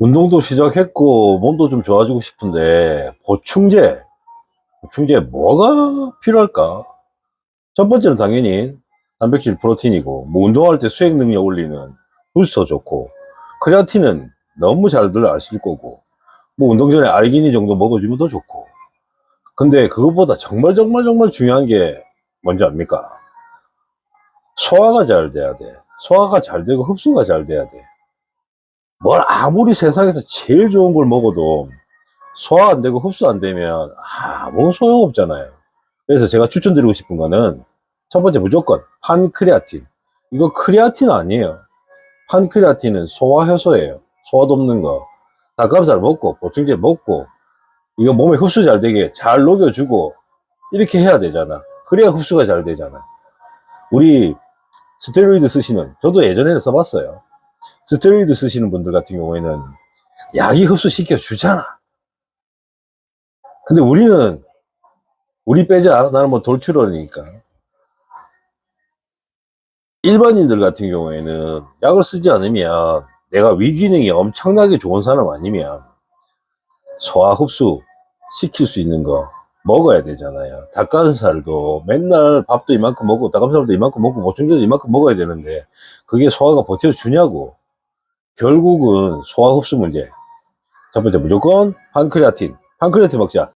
운동도 시작했고 몸도 좀 좋아지고 싶은데 보충제 보충제 뭐가 필요할까? 첫 번째는 당연히 단백질 프로틴이고 뭐 운동할 때 수행 능력 올리는 부스터 좋고 크레아틴은 너무 잘들 아실 거고 뭐 운동 전에 알기니 정도 먹어주면 더 좋고 근데 그것보다 정말 정말 정말 중요한 게 뭔지 압니까? 소화가 잘 돼야 돼 소화가 잘 되고 흡수가 잘 돼야 돼뭘 아무리 세상에서 제일 좋은 걸 먹어도 소화 안 되고 흡수 안 되면 아무 소용 없잖아요. 그래서 제가 추천드리고 싶은 거는 첫 번째 무조건 판크레아틴. 이거 크레아틴 아니에요. 판크레아틴은 소화 효소예요. 소화 돕는 거. 닭가슴살 먹고 보충제 먹고 이거 몸에 흡수 잘 되게 잘 녹여주고 이렇게 해야 되잖아. 그래야 흡수가 잘 되잖아. 우리 스테로이드 쓰시는 저도 예전에는 써봤어요. 스테로이드 쓰시는 분들 같은 경우에는 약이 흡수시켜 주잖아. 근데 우리는 우리 빼자. 나는 뭐 돌출원이니까. 일반인들 같은 경우에는 약을 쓰지 않으면 내가 위기능이 엄청나게 좋은 사람 아니면 소화 흡수 시킬 수 있는 거 먹어야 되잖아요. 닭가슴살도 맨날 밥도 이만큼 먹고 닭가슴살도 이만큼 먹고 보충제도 이만큼 먹어야 되는데 그게 소화가 버텨주냐고. 결국은 소화 흡수 문제. 첫 번째 무조건 판크레아틴. 판크레아틴 먹자.